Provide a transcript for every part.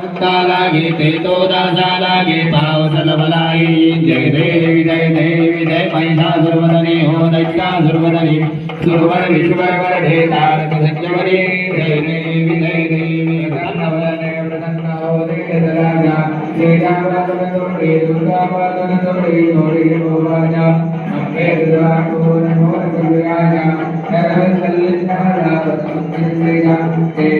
लागे ते तो दासा लागे पावसलबलागे जय देवी जय देवी, जय महिषासुरवदने हो दैत्यासुरवदने सुरवर, विश्ववर ढेतारक सत्यवरे। जय देवी जय देवी प्रसन्नवदने प्रसन्न हो देवराजा तेजावदने दुर्गावदने नोरे भोवाजा अम्बे दुर्गाको नमो दुर्गाजा नरहल्लिन्नारा प्रसन्नेजा जय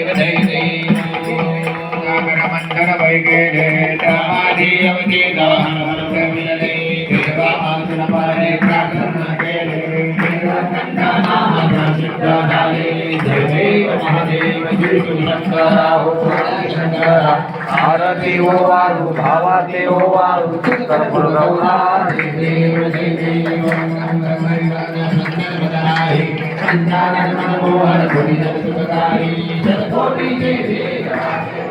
मंडल वैगे समाधी अवधि दहन विलले देवा आसन पारे प्रार्थना केले सिद्ध झाले जय देव महादेव जय शंकरा हो शंकरा आरती ओ वाळू भावातले ओ वाळू कर्पूर गौरा जय देव जय देव मनोहर कोटी देव आरती ओ वाळू आरती ओ वाळू श्री राम जय राम जय जय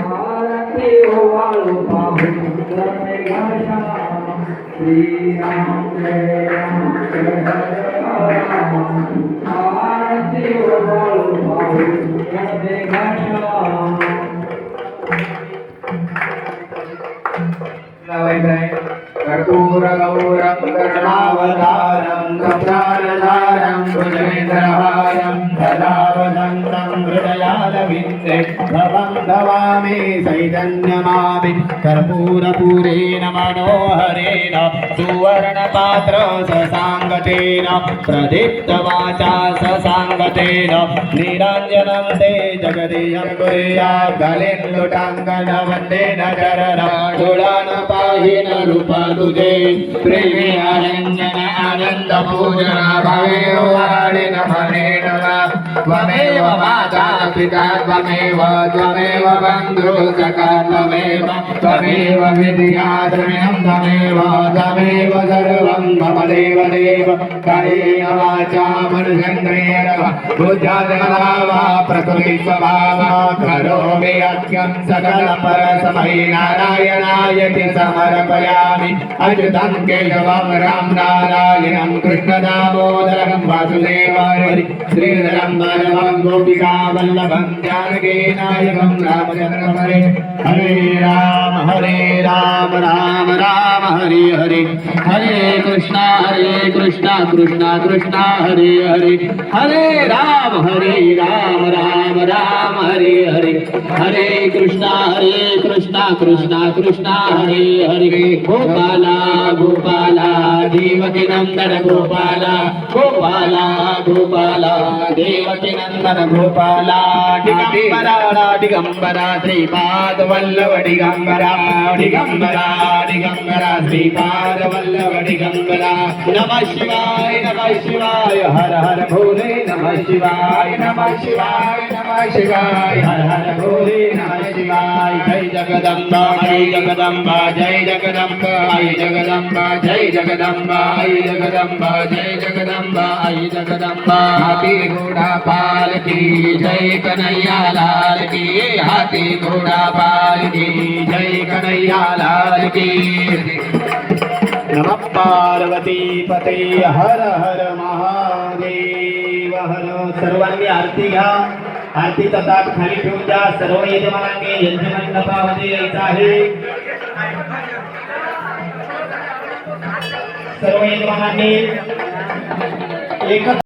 manera कर्पूरगौरं करुणावतारं कप्राणधारं भुजनेन्द्रहारं सदा वसन्तं हृदयालविन्दे भवं भवामि चैतन्यमामि कर्पूरपूरेण मनोहरेण सुवर्णपात्र ससाङ्गतेन प्रदीप्तवाचा ससाङ्गतेन निरञ्जनं ते जगदीयं कुर्यात् गलेन्दुटाङ्गन वन्देन चरण ಕರುಪದುಗೆ ಪ್ರೇಮಿ ಆನಂದನ ಆನಂದ ಪೂಜನ ಭವೇವಾಳಿ ನಮಃ त्वमेव माता पिता त्वमेव त्वमेव बन्धु त्वमेव त्वमेव विद्या त्वमेव त्वमेव सर्वं मम देव देव वाचा प्रकृति स्वभावा, करोमि यज्ञं सकल परस्मै नारायणायति समर्पयामि। अच्युतं केशवं राम नारायणं कृष्णदामोदरं, वासुदेवाय हरि, श्रीधरं రాఘవం గోపికా వల్లభం జానకేనాయకం రామచంద్రమరే హరే రామ హరే రామ రామ రామ హరే హరే హరే కృష్ణ హరే కృష్ణ కృష్ణ కృష్ణ హరే హరే హరే రామ హరే రామ రామ రామ హరే హరే హరే కృష్ణ హరే కృష్ణ కృష్ణ కృష్ణ హరే హరే గోపాల గోపాల దేవకి నందన గోపాల గోపాల గోపాల దేవకి నందన గోపాల దిగంబర శ్రీపాద వల్లవ దిగంబర దిగంబర దిగంబర శ్రీపాద వల్లవ దిగంబర నమ శివాయ నమ శివాయ హర హర భోలే నమ శివాయ నమ శివాయ నమ శివాయ शिवाय, हर हर भोले नमः शिवाय। जय जगदम्बा जय जगदम्बा जय जगदम्बा आई जगदम्बा, जय जगदम्बा आई जगदम्बा, जय जगदम्बा आई जगदम्बा। हाथी घोड़ा पाल की जय कन्हैया लाल की। हाथी घोड़ा पाल की जय कन्हैया लाल की। नमः पार्वती पते, हर हर महादेव। हर। सर्वांनी आरती घ्या। आरतीचा ताट खाली ठेवून द्या. सर्व यजमानांनी यज्ञमंडपामध्ये यायचं आहे. सर्व यजमानांनी एकच